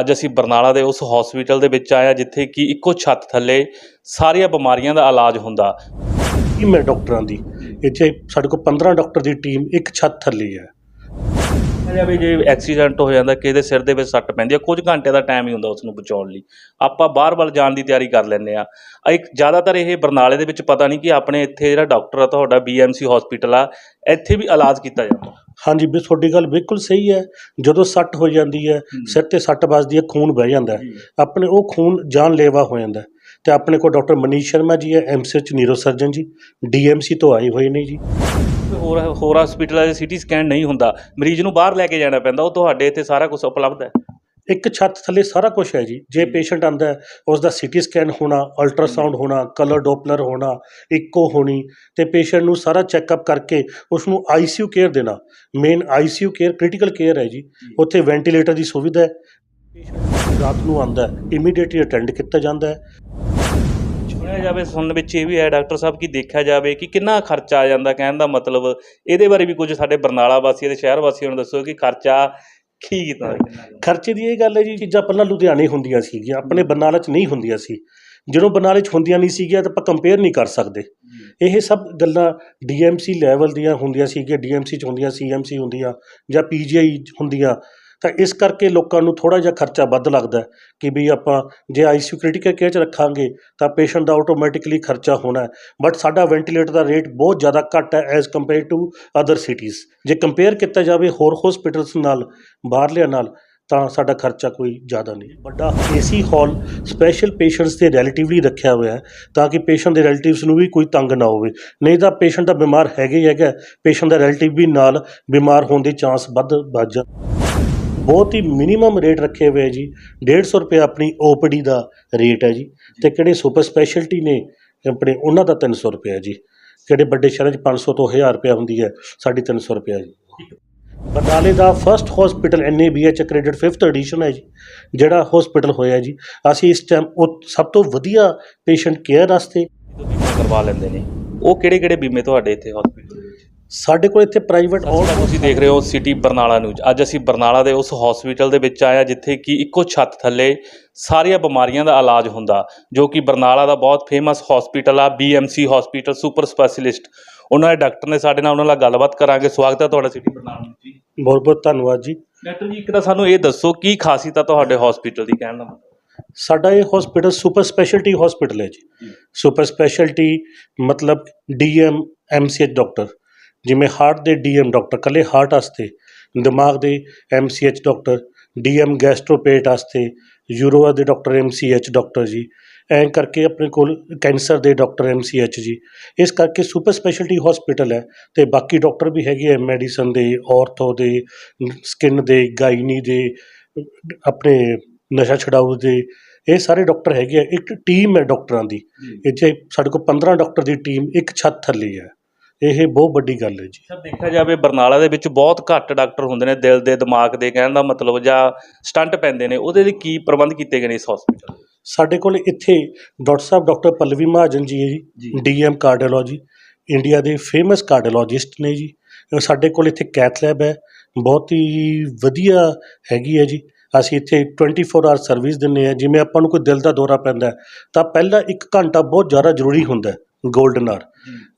ਅੱਜ ਅਸੀਂ ਬਰਨਾਲਾ ਦੇ ਉਸ ਹਸਪੀਟਲ ਦੇ ਵਿੱਚ ਆਏ ਹਾਂ ਜਿੱਥੇ ਕਿ ਇੱਕੋ ਛੱਤ ਥੱਲੇ ਸਾਰੀਆਂ ਬਿਮਾਰੀਆਂ ਦਾ ਇਲਾਜ ਹੁੰਦਾ। ਟੀਮ ਹੈ ਡਾਕਟਰਾਂ ਦੀ? ਇੱਥੇ ਸਾਡੇ ਕੋਲ 15 ਡਾਕਟਰ ਦੀ ਟੀਮ ਇੱਕ ਛੱਤ ਥੱਲੇ ਹੈ। ਕਿਹਾ ਜਾਵੇ ਜੇ ਐਕਸੀਡੈਂਟ ਹੋ ਜਾਂਦਾ ਕਿ ਇਹਦੇ ਸਿਰ ਦੇ ਵਿੱਚ ਸੱਟ ਪੈਂਦੀ ਹੈ ਕੁਝ ਘੰਟੇ ਦਾ ਟਾਈਮ ਹੀ ਹੁੰਦਾ ਉਸ ਨੂੰ ਬਚਾਉਣ ਲਈ। ਆਪਾਂ ਬਾਹਰ ਵੱਲ ਜਾਣ ਦੀ ਤਿਆਰੀ ਕਰ ਲੈਂਦੇ ਆ ਇੱਕ ਜ਼ਿਆਦਾਤਰ ਇਹ ਬਰਨਾਲੇ ਦੇ ਵਿੱਚ ਪਤਾ ਨਹੀਂ ਕਿ ਆਪਣੇ ਇੱਥੇ ਜਿਹੜਾ ਡਾਕਟਰ ਆ ਤੁਹਾਡਾ ਬੀਐਮਸੀ ਹਸਪੀਟਲ ਆ ਇੱਥੇ ਵੀ ਇਲਾਜ ਕੀਤਾ ਜਾਂਦਾ। ਹਾਂਜੀ ਵੀ ਤੁਹਾਡੀ ਗੱਲ ਬਿਲਕੁਲ ਸਹੀ ਹੈ। ਜਦੋਂ ਸੱਟ ਹੋ ਜਾਂਦੀ ਹੈ ਸਿਰ ਤੇ ਸੱਟ ਵੱਜਦੀ ਹੈ ਖੂਨ ਵਹਿ ਜਾਂਦਾ ਹੈ। ਆਪਣੇ ਉਹ ਖੂਨ ਜਾਨਲੇਵਾ ਹੋ ਜਾਂਦਾ ਹੈ। ਤੇ ਆਪਣੇ ਕੋਲ ਡਾਕਟਰ ਮਨੀਸ਼ ਸ਼ਰਮਾ ਜੀ ਹੈ ਐਮਸੀਐਚ ਨਿਊਰੋ ਸਰਜਨ ਜੀ ਡੀਐਮਸੀ ਤੋਂ ਆਏ ਹੋਏ ਨੇ ਜੀ। ਹੋਰ ਹੋਰ ਹਸਪੀਟਲਾਂ 'ਚ ਸੀਟੀ ਸਕੈਨ ਨਹੀਂ ਹੁੰਦਾ। ਮਰੀਜ਼ ਨੂੰ ਬਾਹਰ ਲੈ ਕੇ ਜਾਣਾ ਪੈਂਦਾ ਉਹ ਤੁਹਾਡੇ ਇੱਥੇ ਸਾਰਾ ਕੁਝ ਉਪਲਬਧ ਹੈ। ਇੱਕ ਛੱਤ ਥੱਲੇ ਸਾਰਾ ਕੁਝ ਹੈ ਜੀ। ਜੇ ਪੇਸ਼ੈਂਟ ਆਂਦਾ ਹੈ ਉਸ ਦਾ ਸੀਟੀ ਸਕੈਨ ਹੋਣਾ ਅਲਟਰਾਸਾਊਂਡ ਹੋਣਾ ਕਲਰ ਡੋਪਲਰ ਹੋਣਾ ਇੱਕੋ ਹੋਣੀ ਤੇ ਪੇਸ਼ੈਂਟ ਨੂੰ ਸਾਰਾ ਚੈੱਕਅਪ ਕਰਕੇ ਉਸ ਨੂੰ ਆਈਸੀਯੂ ਕੇਅਰ ਦੇਣਾ। Main ICU care critical care ਹੈ ਜੀ। ਉੱਥੇ ਵੈਂਟੀਲੇਟਰ ਦੀ ਸੁਵਿਧਾ ਹੈ। ਪੇਸ਼ੈਂਟ ਰਾਤ ਨੂੰ ਆਂਦਾ ਇਮੀਡੀਏਟਲੀ ਅਟੈਂਡ ਕੀਤਾ ਜਾਂਦਾ ਹੈ। ਸੁਣਿਆ ਜਾਵੇ ਸੁਣਨ ਵਿੱਚ ਇਹ ਵੀ ਹੈ ਡਾਕਟਰ ਸਾਹਿਬ ਕਿ ਦੇਖਿਆ ਜਾਵੇ ਕਿ ਕਿੰਨਾ ਖਰਚਾ ਆ ਜਾਂਦਾ ਕਹਿਣ ਦਾ ਮਤਲਬ। ਇਹਦੇ ਬਾਰੇ ਵੀ ਕੁਝ ਸਾਡੇ ਬਰਨਾਲਾ ਵਾਸੀਆਂ ਤੇ ਸ਼ਹਿਰ ਵਾਸੀਆਂ ਨੂੰ ਦੱਸੋ ਕਿ ਖਰਚਾ ਕੀ ਕੀਤਾ ਖਰਚੇ ਦੀ ਇਹ ਗੱਲ ਹੈ ਜੀ ਚੀਜ਼ਾਂ ਪਹਿਲਾਂ ਲੁਧਿਆਣੇ ਹੁੰਦੀਆਂ ਸੀਗੀਆਂ ਆਪਣੇ ਬਰਨਾਲਾ 'ਚ ਨਹੀਂ ਹੁੰਦੀਆਂ ਸੀ। ਜਦੋਂ ਬਰਨਾਲੇ 'ਚ ਹੁੰਦੀਆਂ ਨਹੀਂ ਸੀਗੀਆਂ ਤਾਂ ਆਪਾਂ ਕੰਪੇਅਰ ਨਹੀਂ ਕਰ ਸਕਦੇ। ਇਹ ਸਭ ਗੱਲਾਂ ਡੀਐਮਸੀ ਲੈਵਲ ਦੀਆਂ ਹੁੰਦੀਆਂ ਸੀਗੀਆਂ ਡੀਐਮਸੀ 'ਚ ਹੁੰਦੀਆਂ ਸੀਐਮਸੀ ਹੁੰਦੀਆਂ ਜਾਂ ਪੀਜੀਆਈ ਹੁੰਦੀਆਂ। ਤਾਂ ਇਸ ਕਰਕੇ ਲੋਕਾਂ ਨੂੰ ਥੋੜ੍ਹਾ ਜਿਹਾ ਖਰਚਾ ਵੱਧ ਲੱਗਦਾ ਕਿ ਵੀ ਆਪਾਂ ਜੇ ਆਈਸੀਯੂ ਕ੍ਰਿਟੀਕਲ ਕੇਅਰ 'ਚ ਰੱਖਾਂਗੇ ਤਾਂ ਪੇਸ਼ੈਂਟ ਦਾ ਆਟੋਮੈਟਿਕਲੀ ਖਰਚਾ ਹੋਣਾ ਬਟ ਸਾਡਾ ਵੈਂਟੀਲੇਟਰ ਦਾ ਰੇਟ ਬਹੁਤ ਜ਼ਿਆਦਾ ਘੱਟ ਹੈ as compare to other cities ਜੇ ਕੰਪੇਅਰ ਕੀਤਾ ਜਾਵੇ ਹੋਰ ਹਸਪੀਟਲਸ ਨਾਲ, ਬਾਹਰਲਿਆਂ ਨਾਲ, ਤਾਂ ਸਾਡਾ ਖਰਚਾ ਕੋਈ ਜ਼ਿਆਦਾ ਨਹੀਂ ਵੱਡਾ ਏਸੀ ਹਾਲ ਸਪੈਸ਼ਲ ਪੇਸ਼ੈਂਟਸ ਦੇ ਰਿਲੇਟਿਵਲੀ ਰੱਖਿਆ ਹੋਇਆ ਹੈ ਤਾਂ ਕਿ ਪੇਸ਼ੈਂਟ ਦੇ ਰਿਲੇਟਿਵਸ ਨੂੰ ਵੀ ਕੋਈ ਤੰਗ ਨਾ ਹੋਵੇ। ਨਹੀਂ ਤਾਂ ਪੇਸ਼ੈਂਟ ਦਾ ਬਿਮਾਰ ਹੈਗੇ ਹੈਗਾ ਪੇਸ਼ੈਂਟ ਦਾ ਰਿਲੇਟਿਵ ਵੀ ਨਾਲ ਬਿਮਾਰ ਹੋਣ ਦੇ ਚਾਂਸ ਵੱਧ ਵੱਧ ਜਾ ਬਹੁਤ ਹੀ ਮਿਨੀਮਮ ਰੇਟ ਰੱਖੇ ਹੋਏ ਹੈ ਜੀ। 150 ਰੁਪਏ ਆਪਣੀ ਓਪੀਡੀ ਦਾ ਰੇਟ ਹੈ ਜੀ। ਤੇ ਕਿਹੜੇ ਸੁਪਰ ਸਪੈਸ਼ਲਟੀ ਨੇ ਆਪਣੇ, ਉਹਨਾਂ ਦਾ 300 ਰੁਪਏ ਹੈ ਜੀ। ਕਿਹੜੇ ਵੱਡੇ ਸ਼ਹਿਰਾਂ 'ਚ 500 ਤੋਂ 1000 ਰੁਪਏ ਹੁੰਦੀ ਹੈ, ਸਾਡੀ 300 ਰੁਪਏ ਹੈ ਜੀ। ਬਰਨਾਲੇ ਦਾ first hospital NABH accredit 5th edition ਹੈ ਜੀ, ਜਿਹੜਾ ਹਸਪੀਟਲ ਹੋਇਆ ਜੀ। ਅਸੀਂ ਇਸ ਟਾਈਮ ਉਹ ਸਭ ਤੋਂ ਵਧੀਆ ਪੇਸ਼ੈਂਟ ਕੇਅਰ ਵਾਸਤੇ ਬੀਮਾ ਕਰਵਾ ਲੈਂਦੇ ਨੇ। ਉਹ ਕਿਹੜੇ ਕਿਹੜੇ ਬੀਮੇ ਤੁਹਾਡੇ ਇੱਥੇ ਹਸਪੀਟਲ ਸਾਡੇ ਕੋਲ ਇੱਥੇ ਪ੍ਰਾਈਵੇਟ ਔਰ ਤੁਸੀਂ ਦੇਖ ਰਹੇ ਹੋ ਸਿਟੀ ਬਰਨਾਲਾ ਨਿਊਜ਼ ਅੱਜ ਅਸੀਂ ਬਰਨਾਲਾ ਦੇ ਉਸ ਹਸਪੀਟਲ ਦੇ ਵਿੱਚ ਆਏ ਹਾਂ ਜਿੱਥੇ ਕਿ ਇੱਕੋ ਛੱਤ ਥੱਲੇ ਸਾਰੀਆਂ ਬਿਮਾਰੀਆਂ ਦਾ ਇਲਾਜ ਹੁੰਦਾ ਜੋ ਕਿ ਬਰਨਾਲਾ ਦਾ ਬਹੁਤ ਫੇਮਸ ਹਸਪੀਟਲ ਆ ਬੀਐਮਸੀ ਹਸਪੀਟਲ ਸੁਪਰ ਸਪੈਸ਼ਲਿਸਟ ਉਹਨਾਂ ਦੇ ਡਾਕਟਰ ਨੇ ਸਾਡੇ ਨਾਲ ਉਹਨਾਂ ਨਾਲ ਗੱਲਬਾਤ ਕਰਾਂਗੇ। ਸਵਾਗਤ ਹੈ ਤੁਹਾਡਾ ਸਿਟੀ ਬਰਨਾਲਾ ਨਿਊਜ਼ ਜੀ। ਬਹੁਤ ਬਹੁਤ ਧੰਨਵਾਦ ਜੀ। ਡਾਕਟਰ ਜੀ ਇੱਕ ਤਾਂ ਸਾਨੂੰ ਇਹ ਦੱਸੋ ਕੀ ਖਾਸੀਅਤ ਆ ਤੁਹਾਡੇ ਹਸਪੀਟਲ ਦੀ ਕਹਿਣ ਦਾ ਮਤਲਬ? ਸਾਡਾ ਇਹ ਹਸਪੀਟਲ ਸੁਪਰ ਸਪੈਸ਼ਲਟੀ ਹਸਪੀਟਲ ਹੈ ਜੀ। ਸੁਪਰ ਸਪੈਸ਼ਲਟੀ ਮਤਲਬ ਡੀਐਮ ਐਮਸੀਐਚ ਡਾਕਟਰ ਜਿਵੇਂ ਹਾਰਟ ਦੇ ਡੀਐਮ ਡਾਕਟਰ ਕੱਲੇ ਹਾਰਟ ਵਾਸਤੇ ਦਿਮਾਗ ਦੇ ਐਮਸੀਐਚ ਡਾਕਟਰ ਡੀਐਮ ਗੈਸਟ੍ਰੋਪੇਟ ਵਾਸਤੇ ਯੂਰੋ ਦੇ ਡਾਕਟਰ ਐਮਸੀਐਚ ਡਾਕਟਰ ਜੀ ਐਂ ਕਰਕੇ ਆਪਣੇ ਕੋਲ ਕੈਂਸਰ ਦੇ ਡਾਕਟਰ ਐਮਸੀਐਚ ਜੀ। ਇਸ ਕਰਕੇ ਸੁਪਰ ਸਪੈਸ਼ਲਟੀ ਹਸਪੀਟਲ ਹੈ ਤੇ ਬਾਕੀ ਡਾਕਟਰ ਵੀ ਹੈਗੇ ਆ ਮੈਡੀਸਨ ਦੇ ਔਰਥੋ ਦੇ ਸਕਿਨ ਦੇ ਗਾਇਨੀ ਦੇ ਆਪਣੇ ਨਸ਼ਾ ਛਡਾਊ ਦੇ ਇਹ ਸਾਰੇ ਡਾਕਟਰ ਹੈਗੇ ਆ। ਇੱਕ ਟੀਮ ਹੈ ਡਾਕਟਰਾਂ ਦੀ। ਇੱਥੇ ਸਾਡੇ ਕੋਲ 15 ਡਾਕਟਰ ਦੀ ਟੀਮ ਇੱਕ ਛੱਤ ਥੱਲੇ ਹੈ। ਇਹ ਬਹੁਤ ਵੱਡੀ ਗੱਲ ਹੈ ਜੀ। ਸਰ ਦੇਖਿਆ ਜਾਵੇ ਬਰਨਾਲਾ ਦੇ ਵਿੱਚ ਬਹੁਤ ਘੱਟ ਡਾਕਟਰ ਹੁੰਦੇ ਨੇ ਦਿਲ ਦੇ ਦਿਮਾਗ ਦੇ ਕਹਿਣ ਦਾ ਮਤਲਬ ਜਾਂ ਸਟੰਟ ਪੈਂਦੇ ਨੇ ਉਹਦੇ ਲਈ ਕੀ ਪ੍ਰਬੰਧ ਕੀਤੇ ਗਏ ਨੇ ਇਸ ਹਸਪੀਟਲ ਸਾਡੇ ਕੋਲ ਇੱਥੇ ਡਾਕਟਰ ਸਾਹਿਬ ਡਾਕਟਰ ਪੱਲਵੀ ਮਹਾਜਨ ਜੀ ਹੈ ਜੀ। ਡੀਐਮ ਕਾਰਡੀਓਲੋਜੀ ਇੰਡੀਆ ਦੇ ਫੇਮਸ ਕਾਰਡੀਓਲੋਜਿਸਟ ਨੇ ਜੀ। ਸਾਡੇ ਕੋਲ ਇੱਥੇ ਕੈਥ ਲੈਬ ਹੈ ਬਹੁਤ ਹੀ ਵਧੀਆ ਹੈਗੀ ਹੈ ਜੀ। ਅਸੀਂ ਇੱਥੇ 24 ਆਵਰ ਸਰਵਿਸ ਦਿੰਦੇ ਹਾਂ ਜਿਵੇਂ ਆਪਾਂ ਨੂੰ ਕੋਈ ਦਿਲ ਦਾ ਦੌਰਾ ਪੈਂਦਾ ਤਾਂ ਪਹਿਲਾਂ 1 ਘੰਟਾ ਬਹੁਤ ਜ਼ਿਆਦਾ ਜ਼ਰੂਰੀ ਹੁੰਦਾ ਗੋਲਡਨ ਆਰ।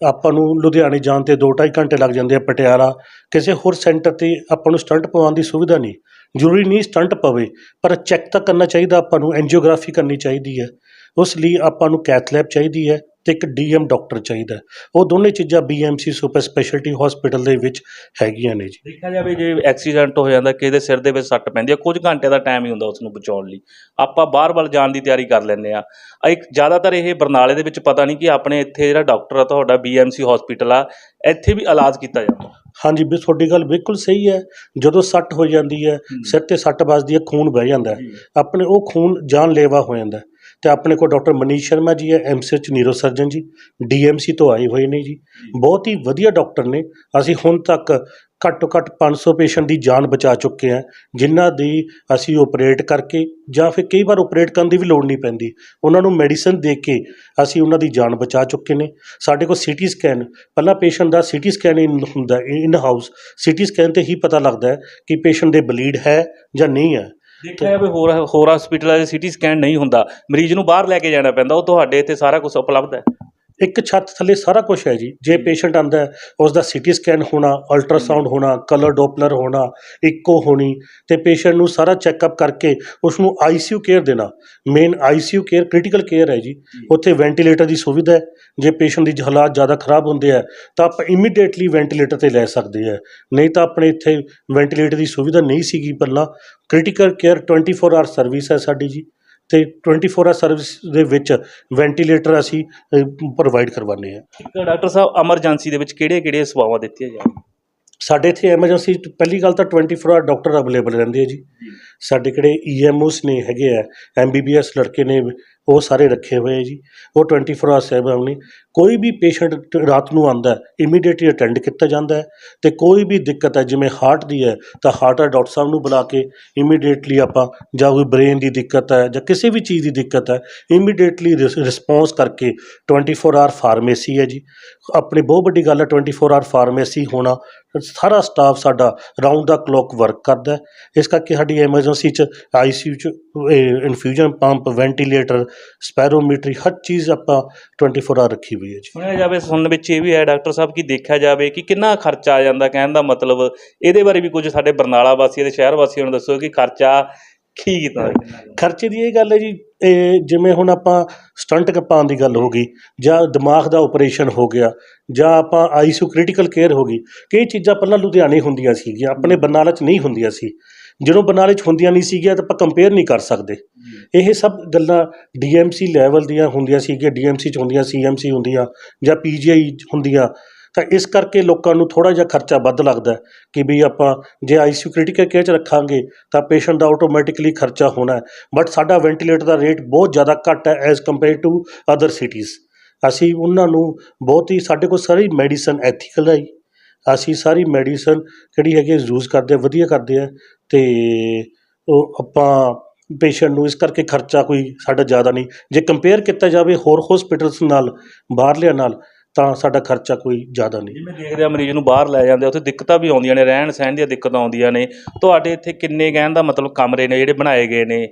ਆਪਾਂ ਨੂੰ ਲੁਧਿਆਣੇ ਜਾਣ ਤੇ 2-2.5 ਘੰਟੇ ਲੱਗ ਜਾਂਦੇ ਆ ਪਟਿਆਲਾ। ਕਿਸੇ ਹੋਰ ਸੈਂਟਰ ਤੇ ਆਪਾਂ ਨੂੰ ਸਟੰਟ ਪਵਾਉਣ ਦੀ ਸੁਵਿਧਾ ਨਹੀਂ। ਜ਼ਰੂਰੀ ਨਹੀਂ ਸਟੰਟ ਪਵੇ ਪਰ ਚੈੱਕ ਤਾਂ ਕਰਨਾ ਚਾਹੀਦਾ ਆਪਾਂ ਨੂੰ ਐਂਜੀਓਗ੍ਰਾਫੀ ਕਰਨੀ ਚਾਹੀਦੀ ਹੈ। ਉਸ ਲਈ ਆਪਾਂ ਨੂੰ ਕੈਥ ਲੈਬ ਚਾਹੀਦੀ ਹੈ। ਤੇ ਇੱਕ ਡੀਐਮ ਡਾਕਟਰ ਚਾਹੀਦਾ ਉਹ ਦੋਨੇ ਚੀਜ਼ਾਂ ਬੀਐਮਸੀ ਸੁਪਰ ਸਪੈਸ਼ਲਟੀ ਹਸਪੀਟਲ ਦੇ ਵਿੱਚ ਹੈਗੀਆਂ ਨੇ ਜੀ। ਦੇਖਿਆ ਜਾਵੇ ਜੇ ਐਕਸੀਡੈਂਟ ਹੋ ਜਾਂਦਾ ਕਿਸੇ ਦੇ ਸਿਰ ਦੇ ਵਿੱਚ ਸੱਟ ਪੈਂਦੀ ਹੈ, ਕੁਝ ਘੰਟੇ ਦਾ ਟਾਈਮ ਹੀ ਹੁੰਦਾ ਉਸ ਨੂੰ ਬਚਾਉਣ ਲਈ। ਆਪਾਂ ਬਾਹਰ ਵੱਲ ਜਾਣ ਦੀ ਤਿਆਰੀ ਕਰ ਲੈਂਦੇ ਆ ਇੱਕ ਜ਼ਿਆਦਾਤਰ ਇਹ ਬਰਨਾਲੇ ਦੇ ਵਿੱਚ ਪਤਾ ਨਹੀਂ ਕਿ ਆਪਣੇ ਇੱਥੇ ਜਿਹੜਾ ਡਾਕਟਰ ਆ, ਤੁਹਾਡਾ ਬੀਐਮਸੀ ਹਸਪੀਟਲ ਆ, ਇੱਥੇ ਵੀ ਇਲਾਜ ਕੀਤਾ ਜਾਂਦਾ। ਹਾਂਜੀ ਵੀ ਤੁਹਾਡੀ ਗੱਲ ਬਿਲਕੁਲ ਸਹੀ ਹੈ। ਜਦੋਂ ਸੱਟ ਹੋ ਜਾਂਦੀ ਹੈ ਸਿਰ ਤੇ ਸੱਟ ਵੱਜਦੀ ਹੈ ਖੂਨ ਵਹਿ ਜਾਂਦਾ ਹੈ। ਆਪਣੇ ਉਹ ਖੂਨ ਜਾਨਲੇਵਾ ਹੋ ਜਾਂਦਾ ਹੈ। ਤੇ ਆਪਣੇ ਕੋਲ ਡਾਕਟਰ ਮਨੀਸ਼ ਸ਼ਰਮਾ ਜੀ ਹੈ ਐਮਸੀਐਚ ਨਿਊਰੋ ਸਰਜਨ ਜੀ ਡੀਐਮਸੀ ਤੋਂ ਆਏ ਹੋਏ ਨੇ ਜੀ। ਬਹੁਤ ਹੀ ਵਧੀਆ ਡਾਕਟਰ ਨੇ। ਅਸੀਂ ਹੁਣ ਤੱਕ ਘੱਟੋ ਘੱਟ 500 ਪੇਸ਼ੈਂਟ ਦੀ ਜਾਨ ਬਚਾ ਚੁੱਕੇ ਹਾਂ ਜਿਨ੍ਹਾਂ ਦੀ ਅਸੀਂ ਆਪਰੇਟ ਕਰਕੇ ਜਾਂ ਫਿਰ ਕਈ ਵਾਰ ਆਪਰੇਟ ਕਰਨ ਦੀ ਵੀ ਲੋੜ ਨਹੀਂ ਪੈਂਦੀ। ਉਹਨਾਂ ਨੂੰ ਮੈਡੀਸਨ ਦੇ ਕੇ ਅਸੀਂ ਉਹਨਾਂ ਦੀ ਜਾਨ ਬਚਾ ਚੁੱਕੇ ਨੇ। ਸਾਡੇ ਕੋਲ ਸੀਟੀ ਸਕੈਨ ਪਹਿਲਾਂ ਪੇਸ਼ੈਂਟ ਦਾ ਸੀਟੀ ਸਕੈਨ ਇਨ ਹੁੰਦਾ ਇਨ ਹਾਊਸ ਸੀਟੀ ਸਕੈਨ ਤੇ ਹੀ ਪਤਾ ਲੱਗਦਾ ਹੈ ਕਿ ਪੇਸ਼ੈਂਟ ਦੇ ਬਲੀਡ ਹੈ ਜਾਂ ਨਹੀਂ ਹੈ। ਦੇਖਿਆ ਜਾਵੇ ਹੋਰ ਹੋਰ ਹਸਪੀਟਲਾਂ 'ਚ ਸੀਟੀ ਸਕੈਨ ਨਹੀਂ ਹੁੰਦਾ। ਮਰੀਜ਼ ਨੂੰ ਬਾਹਰ ਲੈ ਕੇ ਜਾਣਾ ਪੈਂਦਾ, ਉਹ ਤੁਹਾਡੇ ਇੱਥੇ ਸਾਰਾ ਕੁਝ ਉਪਲਬਧ ਹੈ। ਇੱਕ ਛੱਤ ਥੱਲੇ ਸਾਰਾ ਕੁਝ ਹੈ ਜੀ। ਜੇ ਪੇਸ਼ੈਂਟ ਆਂਦਾ ਹੈ ਉਸ ਦਾ ਸੀਟੀ ਸਕੈਨ ਹੋਣਾ ਅਲਟਰਾਸਾਊਂਡ ਹੋਣਾ ਕਲਰ ਡੋਪਲਰ ਹੋਣਾ ਇਕੋ ਹੋਣੀ ਤੇ ਪੇਸ਼ੈਂਟ ਨੂੰ ਸਾਰਾ ਚੈੱਕਅਪ ਕਰਕੇ ਉਸ ਨੂੰ ਆਈਸੀਯੂ ਕੇਅਰ ਦੇਣਾ। Main ICU care critical care ਹੈ ਜੀ। ਉੱਥੇ ਵੈਂਟੀਲੇਟਰ ਦੀ ਸੁਵਿਧਾ ਹੈ। ਜੇ ਪੇਸ਼ੈਂਟ ਦੀ ਹਾਲਾਤ ਜ਼ਿਆਦਾ ਖਰਾਬ ਹੁੰਦੇ ਆ ਤਾਂ ਆਪਾਂ ਇਮੀਡੀਏਟਲੀ ਵੈਂਟੀਲੇਟਰ ਤੇ ਲੈ ਸਕਦੇ ਆ ਨਹੀਂ ਤਾਂ ਆਪਣੇ ਇੱਥੇ ਵੈਂਟੀਲੇਟਰ ਦੀ ਸੁਵਿਧਾ ਨਹੀਂ ਸੀਗੀ ਪਹਿਲਾਂ। ਕ੍ਰਿਟੀਕਲ ਕੇਅਰ 24 ਆਵਰ ਸਰਵਿਸ ਹੈ ਸਾਡੀ ਜੀ। ਤੇ 24 ਆਵਰ ਸਰਵਿਸ ਦੇ ਵਿੱਚ ਵੈਂਟੀਲੇਟਰ ਅਸੀਂ ਪ੍ਰੋਵਾਈਡ ਕਰਵਾਉਂਦੇ ਹਾਂ। ਡਾਕਟਰ ਸਾਹਿਬ ਐਮਰਜੈਂਸੀ ਦੇ ਵਿੱਚ ਕਿਹੜੇ ਕਿਹੜੇ ਸੇਵਾਵਾਂ ਦਿੱਤੀਆਂ ਜਾਂਦੀਆਂ ਸਾਡੇ ਇੱਥੇ ਐਮਰਜੈਂਸੀ ਪਹਿਲੀ ਗੱਲ ਤਾਂ 24 ਆਵਰ ਡਾਕਟਰ ਅਵੇਲੇਬਲ ਰਹਿੰਦੇ ਆ ਜੀ। ਸਾਡੇ ਕਿਹੜੇ ਈਐਮਓਸ ਨੇ ਹੈਗੇ ਆ ਐਮਬੀਬੀਐਸ ਲੜਕੇ ਨੇ ਉਹ ਸਾਰੇ ਰੱਖੇ ਹੋਏ ਆ ਜੀ। ਉਹ 24 ਆਵਰ ਸੇਵਾ ਨੇ ਕੋਈ ਵੀ ਪੇਸ਼ੈਂਟ ਰਾਤ ਨੂੰ ਆਂਦਾ ਇਮੀਡੀਏਟਲੀ ਅਟੈਂਡ ਕੀਤਾ ਜਾਂਦਾ ਹੈ ਤੇ ਕੋਈ ਵੀ ਦਿੱਕਤ ਹੈ, ਜਿਵੇਂ ਹਾਰਟ ਦੀ ਹੈ, ਤਾਂ ਹਾਰਟ ਦਾ ਡਾਕਟਰ ਸਾਹਿਬ ਨੂੰ ਬੁਲਾ ਕੇ ਇਮੀਡੀਏਟਲੀ ਆਪਾਂ ਜਾਂ ਕੋਈ ਬ੍ਰੇਨ ਦੀ ਦਿੱਕਤ ਹੈ ਜਾਂ ਕਿਸੇ ਵੀ ਚੀਜ਼ ਦੀ ਦਿੱਕਤ ਹੈ ਇਮੀਡੀਏਟਲੀ ਰਿਸਪੌਂਸ ਕਰਕੇ 24 ਆਵਰ ਫਾਰਮੇਸੀ ਹੈ ਜੀ। ਆਪਣੀ ਬਹੁਤ ਵੱਡੀ ਗੱਲ ਹੈ 24 ਆਵਰ ਫਾਰਮੇਸੀ ਹੋਣਾ ਸਾਰਾ ਸਟਾਫ ਸਾਡਾ ਰਾਉਂਡ ਦਾ ਕਲੋਕ ਵਰਕ ਕਰਦਾ ਹੈ। ਇਸ ਕਰਕੇ ਸਾਡੀ ਐਮਰਜੈਂਸੀ ਚ ਆਈਸੀਯੂ ਚ ਇਨਫਿਊਜ਼ਨ ਪੰਪ ਵੈਂਟੀਲੇਟਰ ਸਪੈਰੋਮੀਟਰੀ ਹਰ ਚੀਜ਼ ਆਪਾਂ 24 ਆਵਰ ਰੱਖੀ ਹੋਈ ਹੈ ਜੀ। ਸੁਣਿਆ ਜਾਵੇ, ਸੁਣਨ ਵਿੱਚ ਇਹ ਵੀ ਹੈ, ਡਾਕਟਰ ਸਾਹਿਬ, ਕਿ ਦੇਖਿਆ ਜਾਵੇ ਕਿ ਕਿੰਨਾ ਖਰਚਾ ਆ ਜਾਂਦਾ, ਕਹਿਣ ਦਾ ਮਤਲਬ। ਇਹਦੇ ਬਾਰੇ ਵੀ ਕੁਝ ਸਾਡੇ ਬਰਨਾਲਾ ਵਾਸੀਆਂ ਤੇ ਸ਼ਹਿਰ ਵਾਸੀਆਂ ਨੂੰ ਦੱਸੋ ਕਿ ਖਰਚਾ ਕੀ ਕੀਤਾ? ਖਰਚੇ ਦੀ ਇਹ ਗੱਲ ਹੈ ਜੀ ਇਹ ਜਿਵੇਂ ਹੁਣ ਆਪਾਂ ਸਟੰਟ ਕਪਾਉਣ ਦੀ ਗੱਲ ਹੋ ਗਈ ਜਾਂ ਦਿਮਾਗ ਦਾ ਆਪਰੇਸ਼ਨ ਹੋ ਗਿਆ ਜਾਂ ਆਪਾਂ ਆਈਸੀਯੂ ਕ੍ਰਿਟੀਕਲ ਕੇਅਰ ਹੋ ਗਈ ਕਈ ਚੀਜ਼ਾਂ ਪਹਿਲਾਂ ਲੁਧਿਆਣੇ ਹੁੰਦੀਆਂ ਸੀਗੀਆਂ ਆਪਣੇ ਬਰਨਾਲਾ 'ਚ ਨਹੀਂ ਹੁੰਦੀਆਂ ਸੀ। ਜਦੋਂ ਬਰਨਾਲੇ 'ਚ ਹੁੰਦੀਆਂ ਨਹੀਂ ਸੀਗੀਆਂ ਤਾਂ ਆਪਾਂ ਕੰਪੇਅਰ ਨਹੀਂ ਕਰ ਸਕਦੇ। ਇਹ ਸਭ ਗੱਲਾਂ ਡੀਐਮਸੀ ਲੈਵਲ ਦੀਆਂ ਹੁੰਦੀਆਂ ਸੀਗੀਆਂ ਡੀਐਮਸੀ 'ਚ ਹੁੰਦੀਆਂ ਸੀਐਮਸੀ ਹੁੰਦੀਆਂ ਜਾਂ ਪੀਜੀਆਈ ਹੁੰਦੀਆਂ ਤਾਂ ਇਸ ਕਰਕੇ ਲੋਕਾਂ ਨੂੰ ਥੋੜਾ ਜਿਹਾ ਖਰਚਾ ਵੱਧ ਲੱਗਦਾ ਹੈ ਕਿ ਵੀ ਆਪਾਂ ਜੇ ਆਈਸੀਯੂ ਕ੍ਰਿਟੀਕਲ ਕੇਅਰ 'ਚ ਰੱਖਾਂਗੇ ਤਾਂ ਪੇਸ਼ੈਂਟ ਦਾ ਆਟੋਮੈਟਿਕਲੀ ਖਰਚਾ ਹੋਣਾ ਬਟ ਸਾਡਾ ਵੈਂਟੀਲੇਟਰ ਦਾ ਰੇਟ ਬਹੁਤ ਜ਼ਿਆਦਾ ਘੱਟ ਹੈ as compare to other cities ਅਸੀਂ ਉਹਨਾਂ ਨੂੰ ਬਹੁਤ ਹੀ, ਸਾਡੇ ਕੋਲ ਸਾਰੀ ਮੈਡੀਸਨ ਐਥੀਕਲ ਹੈ ਜੀ। ਅਸੀਂ ਸਾਰੀ ਮੈਡੀਸਨ ਜਿਹੜੀ ਹੈਗੀ ਯੂਜ਼ ਕਰਦੇ ਵਧੀਆ ਕਰਦੇ ਆ ਤੇ ਉਹ ਆਪਾਂ ਪੇਸ਼ੈਂਟ ਨੂੰ ਇਸ ਕਰਕੇ ਖਰਚਾ ਕੋਈ ਸਾਡਾ ਜ਼ਿਆਦਾ ਨਹੀਂ। ਜੇ ਕੰਪੇਅਰ ਕੀਤਾ ਜਾਵੇ ਹੋਰ ਹਸਪੀਟਲਸ ਨਾਲ, ਬਾਹਰਲਿਆਂ ਨਾਲ ਤਾਂ ਸਾਡਾ ਖਰਚਾ ਕੋਈ ਜ਼ਿਆਦਾ ਨਹੀਂ। ਜਿਵੇਂ ਦੇਖਦੇ ਆ ਮਰੀਜ਼ ਨੂੰ ਬਾਹਰ ਲੈ ਜਾਂਦੇ ਆ ਉੱਥੇ ਦਿੱਕਤਾਂ ਵੀ ਆਉਂਦੀਆਂ ਨੇ ਰਹਿਣ ਸਹਿਣ ਦੀਆਂ ਦਿੱਕਤਾਂ ਆਉਂਦੀਆਂ ਨੇ। ਤੁਹਾਡੇ ਇੱਥੇ ਕਿੰਨੇ ਕਹਿਣ ਦਾ ਮਤਲਬ ਕਮਰੇ ਨੇ ਜਿਹੜੇ ਬਣਾਏ ਗਏ ਨੇ?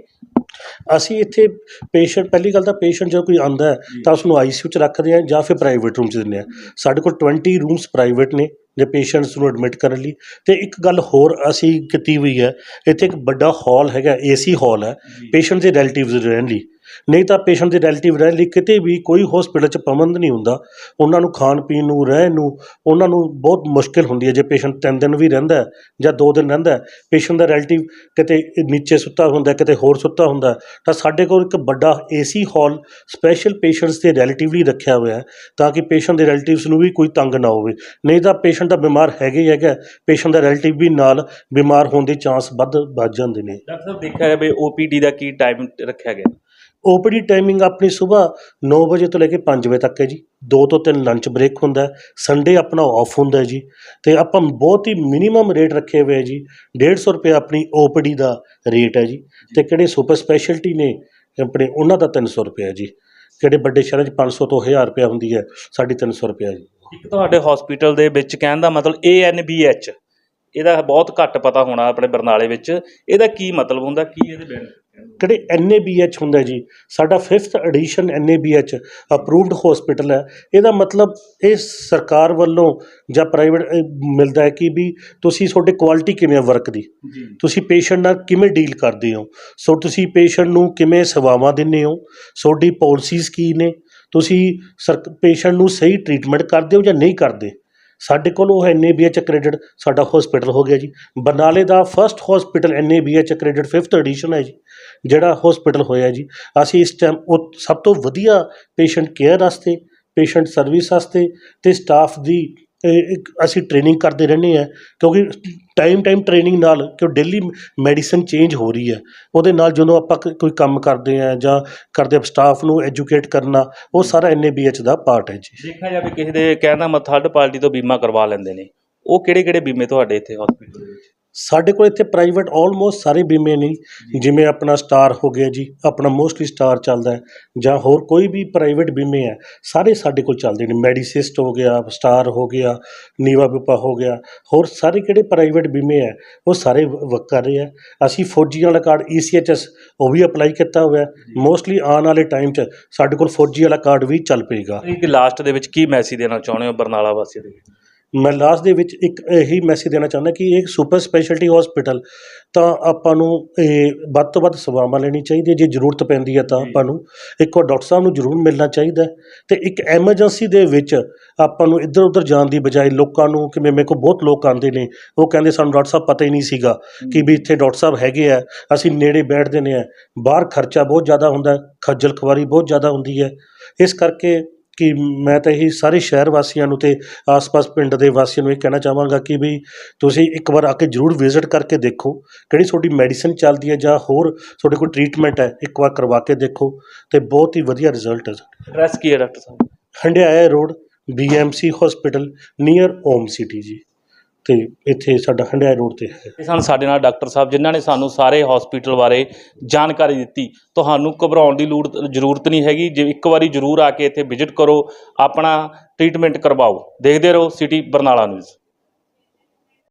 ਅਸੀਂ ਇੱਥੇ ਪੇਸ਼ੈਂਟ ਪਹਿਲੀ ਗੱਲ ਤਾਂ ਪੇਸ਼ੈਂਟ ਜਦੋਂ ਕੋਈ ਆਂਦਾ ਹੈ ਤਾਂ ਉਸ ਨੂੰ ਆਈਸੀਯੂ 'ਚ ਰੱਖਦੇ ਹਾਂ ਜਾਂ ਫਿਰ ਪ੍ਰਾਈਵੇਟ ਰੂਮ 'ਚ ਦਿੰਦੇ ਹਾਂ। ਸਾਡੇ ਕੋਲ 20 ਰੂਮਸ ਪ੍ਰਾਈਵੇਟ ਨੇ ਜੇ ਪੇਸ਼ੈਂਟਸ ਨੂੰ ਐਡਮਿਟ ਕਰਨ ਲਈ। ਤੇ ਇੱਕ ਗੱਲ ਹੋਰ ਅਸੀਂ ਕੀਤੀ ਹੋਈ ਹੈ ਇੱਥੇ ਇੱਕ ਵੱਡਾ ਹਾਲ ਹੈਗਾ ਏਸੀ ਹਾਲ ਹੈ ਪੇਸ਼ੈਂਟ ਦੇ ਰਿਲੇਟਿਵਸ ਰਹਿਣ ਲਈ। ਨਹੀਂ ਤਾਂ ਪੇਸ਼ੈਂਟ ਦੇ ਰਿਲੇਟਿਵ ਰਹਿਣ ਲਈ ਕਿਤੇ ਵੀ ਕੋਈ ਹਸਪੀਟਲ 'ਚ ਪਾਬੰਦ ਨਹੀਂ ਹੁੰਦਾ। ਉਹਨਾਂ ਨੂੰ ਖਾਣ ਪੀਣ ਨੂੰ, ਰਹਿਣ ਨੂੰ, ਉਹਨਾਂ ਨੂੰ ਬਹੁਤ ਮੁਸ਼ਕਿਲ ਹੁੰਦੀ ਹੈ। ਜੇ ਪੇਸ਼ੈਂਟ ਤਿੰਨ ਦਿਨ ਵੀ ਰਹਿੰਦਾ ਜਾਂ ਦੋ ਦਿਨ ਰਹਿੰਦਾ ਪੇਸ਼ੈਂਟ ਦਾ ਰਿਲੇਟਿਵ ਕਿਤੇ ਨੀਚੇ ਸੁੱਤਾ ਹੁੰਦਾ ਕਿਤੇ ਹੋਰ ਸੁੱਤਾ ਹੁੰਦਾ ਤਾਂ ਸਾਡੇ ਕੋਲ ਇੱਕ ਵੱਡਾ ਏਸੀ ਹਾਲ ਸਪੈਸ਼ਲ ਪੇਸ਼ੈਂਟਸ ਦੇ ਰਿਲੇਟਿਵਲੀ ਰੱਖਿਆ ਹੋਇਆ ਹੈ ਤਾਂ ਕਿ ਪੇਸ਼ੈਂਟ ਦੇ ਰਿਲੇਟਿਵਸ ਨੂੰ ਵੀ ਕੋਈ ਤੰਗ ਨਾ ਹੋਵੇ। ਨਹੀਂ ਤਾਂ ਪੇਸ਼ੈਂਟ ਦਾ ਬਿਮਾਰ ਹੈਗੇ ਹੀ ਹੈਗਾ, ਪੇਸ਼ੈਂਟ ਦਾ ਰਿਲੇਟਿਵ ਵੀ ਨਾਲ ਬਿਮਾਰ ਹੋਣ ਦੇ ਚਾਂਸ ਵੱਧ ਵੱਧ ਜਾਂਦੇ ਨੇ। ਡਾਕਟਰ ਸਾਹਿਬ, ਦੇਖਿਆ ਜਾਵੇ ਓਪੀਡੀ ਦਾ ਕੀ ਟਾਈਮ ਰੱਖਿਆ ਗਿਆ? ਓਪੀਡੀ ਟਾਈਮਿੰਗ ਆਪਣੀ ਸਵੇਰ 9 ਵਜੇ ਤੋਂ ਲੈ ਕੇ 5 ਵਜੇ ਤੱਕ ਹੈ ਜੀ। 2 ਤੋਂ 3 ਲੰਚ ਬ੍ਰੇਕ ਹੁੰਦਾ ਸੰਡੇ ਆਪਣਾ ਆਫ ਹੁੰਦਾ ਹੈ ਜੀ। ਤੇ ਆਪਾਂ ਬਹੁਤ ਹੀ ਮਿਨੀਮਮ ਰੇਟ ਰੱਖੇ ਹੋਏ ਹੈ ਜੀ। 150 ਰੁਪਏ ਆਪਣੀ ਓਪੀਡੀ ਦਾ ਰੇਟ ਹੈ ਜੀ। ਤੇ ਕਿਹੜੇ ਸੁਪਰ ਸਪੈਸ਼ਲਟੀ ਨੇ ਆਪਣੇ ਉਹਨਾਂ ਦਾ 300 ਰੁਪਏ ਹੈ ਜੀ। ਕਿਹੜੇ ਵੱਡੇ ਸ਼ਹਿਰਾਂ 'ਚ 500 ਤੋਂ 1000 ਰੁਪਏ ਹੁੰਦੀ ਹੈ ਸਾਡੀ 300 ਰੁਪਏ ਜੀ। ਇੱਕ ਤੁਹਾਡੇ ਹਸਪੀਟਲ ਦੇ ਵਿੱਚ ਕਹਿਣ ਦਾ ਮਤਲਬ ANBH ਇਹਦਾ ਬਹੁਤ ਘੱਟ ਪਤਾ ਹੋਣਾ ਆਪਣੇ ਬਰਨਾਲੇ ਵਿੱਚ। ਇਹਦਾ ਕੀ ਮਤਲਬ ਹੁੰਦਾ? ਕੀ ਇਹਦੇ ਬੈਨੀਫਿਟ ਕਿਹੜੇ NABH ਹੁੰਦਾ ਜੀ? ਸਾਡਾ 5th edition NABH approved hospital ਹੈ। ਇਹਦਾ ਮਤਲਬ ਇਹ ਸਰਕਾਰ ਵੱਲੋਂ ਜਾਂ ਪ੍ਰਾਈਵੇਟ ਮਿਲਦਾ ਹੈ ਕਿ ਵੀ ਤੁਸੀਂ ਤੁਹਾਡੇ ਕੁਆਲਿਟੀ ਕਿਵੇਂ ਵਰਕ ਦੀ? ਤੁਸੀਂ ਪੇਸ਼ੈਂਟ ਨਾਲ ਕਿਵੇਂ ਡੀਲ ਕਰਦੇ ਹੋ? ਸੋ ਤੁਸੀਂ ਪੇਸ਼ੈਂਟ ਨੂੰ ਕਿਵੇਂ ਸੇਵਾਵਾਂ ਦਿੰਦੇ ਹੋ? ਤੁਹਾਡੀ ਪਾਲਿਸੀਜ਼ ਕੀ ਨੇ? ਤੁਸੀਂ ਪੇਸ਼ੈਂਟ ਨੂੰ ਸਹੀ ਟਰੀਟਮੈਂਟ ਕਰਦੇ ਹੋ ਜਾਂ ਨਹੀਂ ਕਰਦੇ? ਸਾਡੇ ਕੋਲ ਉਹ NABH accredited ਸਾਡਾ ਹਸਪੀਟਲ ਹੋ ਗਿਆ ਜੀ। ਬਰਨਾਲੇ ਦਾ first hospital NABH accredited 5th edition ਹੈ ਜੀ, ਜਿਹੜਾ ਹਸਪੀਟਲ ਹੋਇਆ ਜੀ। ਅਸੀਂ ਇਸ ਟਾਈਮ ਉਹ ਸਭ ਤੋਂ ਵਧੀਆ ਪੇਸ਼ੈਂਟ ਕੇਅਰ ਵਾਸਤੇ ਪੇਸ਼ੈਂਟ ਸਰਵਿਸ ਵਾਸਤੇ ਤੇ ਸਟਾਫ ਦੀ ਇੱਕ ਅਸੀਂ ਟ੍ਰੇਨਿੰਗ ਕਰਦੇ ਰਹਿੰਦੇ ਹਾਂ, ਕਿਉਂਕਿ ਟਾਈਮ ਟਾਈਮ ਟ੍ਰੇਨਿੰਗ ਨਾਲ ਕਿਉਂ ਡੇਲੀ ਮੈਡੀਸਨ ਚੇਂਜ ਹੋ ਰਹੀ ਹੈ। ਉਹਦੇ ਨਾਲ ਜਦੋਂ ਆਪਾਂ ਕੋਈ ਕੰਮ ਕਰਦੇ ਆ ਜਾਂ ਕਰਦੇ ਸਟਾਫ ਨੂੰ ਐਜੂਕੇਟ ਕਰਨਾ, ਉਹ ਸਾਰਾ NABH ਦਾ ਪਾਰਟ ਹੈ ਜੀ। ਦੇਖਿਆ ਜਾਵੇ ਕਿਸੇ ਦੇ ਕਹਿਣ ਦਾ ਮਤਲਬ ਥਰਡ ਪਾਰਟੀ ਤੋਂ ਬੀਮਾ ਕਰਵਾ ਲੈਂਦੇ ਨੇ, ਉਹ ਕਿਹੜੇ ਕਿਹੜੇ ਬੀਮੇ ਤੁਹਾਡੇ ਇੱਥੇ ਹਸਪੀਟਲ ਦੇ ਵਿੱਚ? ਸਾਡੇ ਕੋਲ ਇੱਥੇ ਪ੍ਰਾਈਵੇਟ ਆਲਮੋਸਟ ਸਾਰੇ ਬੀਮੇ ਨੇ ਜਿਵੇਂ ਆਪਣਾ ਸਟਾਰ ਹੋ ਗਿਆ ਜੀ ਆਪਣਾ ਮੋਸਟਲੀ ਸਟਾਰ ਚੱਲਦਾ ਹੈ ਜਾਂ ਹੋਰ ਕੋਈ ਵੀ ਪ੍ਰਾਈਵੇਟ ਬੀਮੇ ਹੈ ਸਾਰੇ ਸਾਡੇ ਕੋਲ ਚੱਲਦੇ ਨੇ। ਮੈਡੀਸਿਸਟ ਹੋ ਗਿਆ ਸਟਾਰ ਹੋ ਗਿਆ ਨੀਵਾ ਬਿਪਾ ਹੋ ਗਿਆ ਹੋਰ ਸਾਰੇ ਕਿਹੜੇ ਪ੍ਰਾਈਵੇਟ ਬੀਮੇ ਹੈ ਉਹ ਸਾਰੇ ਵਰਕ ਕਰ ਰਹੇ ਆ ਅਸੀਂ ਫੌਜੀ ਵਾਲਾ ਕਾਰਡ ECHS ਉਹ ਵੀ ਅਪਲਾਈ ਕੀਤਾ ਹੋਇਆ ਮੋਸਟਲੀ ਆਉਣ ਵਾਲੇ ਟਾਈਮ 'ਚ ਸਾਡੇ ਕੋਲ ਫੌਜੀ ਵਾਲਾ ਕਾਰਡ ਵੀ ਚੱਲ ਪਏਗਾ। ਕਿ ਲਾਸਟ ਦੇ ਵਿੱਚ ਕੀ ਮੈਸੇਜ ਦੇਣਾ ਚਾਹੁੰਦੇ ਹੋ ਬਰਨਾਲਾ ਵਾਸੀਆਂ ਦੇ ਮੈਂ ਲਾਸਟ ਦੇ ਵਿੱਚ ਇੱਕ ਇਹੀ ਮੈਸੇਜ ਦੇਣਾ ਚਾਹੁੰਦਾ ਕਿ ਇੱਕ ਸੁਪਰ ਸਪੈਸ਼ਲਟੀ ਹਸਪੀਟਲ ਤਾਂ ਆਪਾਂ ਨੂੰ ਇਹ ਵੱਧ ਤੋਂ ਵੱਧ ਸੇਵਾਵਾਂ ਲੈਣੀ ਚਾਹੀਦੀ ਹੈ। ਜੇ ਜ਼ਰੂਰਤ ਪੈਂਦੀ ਹੈ ਤਾਂ ਆਪਾਂ ਨੂੰ ਇੱਕ ਵਾਰ ਡਾਕਟਰ ਸਾਹਿਬ ਨੂੰ ਜ਼ਰੂਰ ਮਿਲਣਾ ਚਾਹੀਦਾ ਤੇ ਇੱਕ ਐਮਰਜੈਂਸੀ ਦੇ ਵਿੱਚ ਆਪਾਂ ਨੂੰ ਇੱਧਰ ਉੱਧਰ ਜਾਣ ਦੀ ਬਜਾਏ ਲੋਕਾਂ ਨੂੰ ਕਿਵੇਂ ਮੇਰੇ ਕੋਲ ਬਹੁਤ ਲੋਕ ਆਉਂਦੇ ਨੇ ਉਹ ਕਹਿੰਦੇ ਸਾਨੂੰ ਡਾਕਟਰ ਸਾਹਿਬ ਪਤਾ ਹੀ ਨਹੀਂ ਸੀਗਾ ਕਿ ਵੀ ਇੱਥੇ ਡਾਕਟਰ ਸਾਹਿਬ ਹੈਗੇ ਆ ਅਸੀਂ ਨੇੜੇ ਬੈਠਦੇ ਨੇ ਆ। ਬਾਹਰ ਖਰਚਾ ਬਹੁਤ ਜ਼ਿਆਦਾ ਹੁੰਦਾ ਖੱਜਲ ਖਵਾਰੀ ਬਹੁਤ ਜ਼ਿਆਦਾ ਹੁੰਦੀ ਹੈ। ਇਸ ਕਰਕੇ ਕਿ ਮੈਂ ਤਾਂ ਇਹੀ ਸਾਰੇ ਸ਼ਹਿਰ ਵਾਸੀਆਂ ਨੂੰ ਤੇ ਆਸ-ਪਾਸ ਪਿੰਡ ਦੇ ਵਾਸੀਆਂ ਨੂੰ ਇਹ ਕਹਿਣਾ ਚਾਹਾਂਗਾ ਕਿ ਵੀ ਤੁਸੀਂ ਇੱਕ ਵਾਰ ਆ ਕੇ ਜ਼ਰੂਰ ਵਿਜ਼ਿਟ ਕਰਕੇ ਦੇਖੋ ਕਿਹੜੀ ਤੁਹਾਡੀ ਮੈਡੀਸਨ ਚੱਲਦੀ ਹੈ ਜਾਂ ਹੋਰ ਤੁਹਾਡੇ ਕੋਲ ਟ੍ਰੀਟਮੈਂਟ ਹੈ ਇੱਕ ਵਾਰ ਕਰਵਾ ਕੇ ਦੇਖੋ ਤੇ ਬਹੁਤ ਹੀ ਵਧੀਆ ਰਿਜ਼ਲਟ ਹੈ। ਐਡਰੈਸ ਕੀ ਹੈ ਡਾਕਟਰ ਸਾਹਿਬ। Handiaya road BMC hospital near Om city ਜੀ। ਤੇ ਇੱਥੇ ਸਾਡਾ ਹੰਡਿਆਇਆ ਰੋਡ ਤੇ ਹੈ। ਇਹ ਸਨ ਸਾਡੇ ਨਾਲ ਡਾਕਟਰ ਸਾਹਿਬ, ਜਿਨ੍ਹਾਂ ਨੇ ਸਾਨੂੰ ਸਾਰੇ ਹਸਪੀਟਲ ਬਾਰੇ ਜਾਣਕਾਰੀ ਦਿੱਤੀ। ਤੁਹਾਨੂੰ ਘਬਰਾਉਣ ਦੀ ਲੋੜ, ਜ਼ਰੂਰਤ ਨਹੀਂ ਹੈਗੀ। ਜੇ ਇੱਕ ਵਾਰੀ ਜ਼ਰੂਰ ਆ ਕੇ ਇੱਥੇ ਵਿਜ਼ਿਟ ਕਰੋ, ਆਪਣਾ ਟ੍ਰੀਟਮੈਂਟ ਕਰਵਾਓ। ਦੇਖਦੇ ਰਹੋ ਸਿਟੀ ਬਰਨਾਲਾ ਨਿਊਜ਼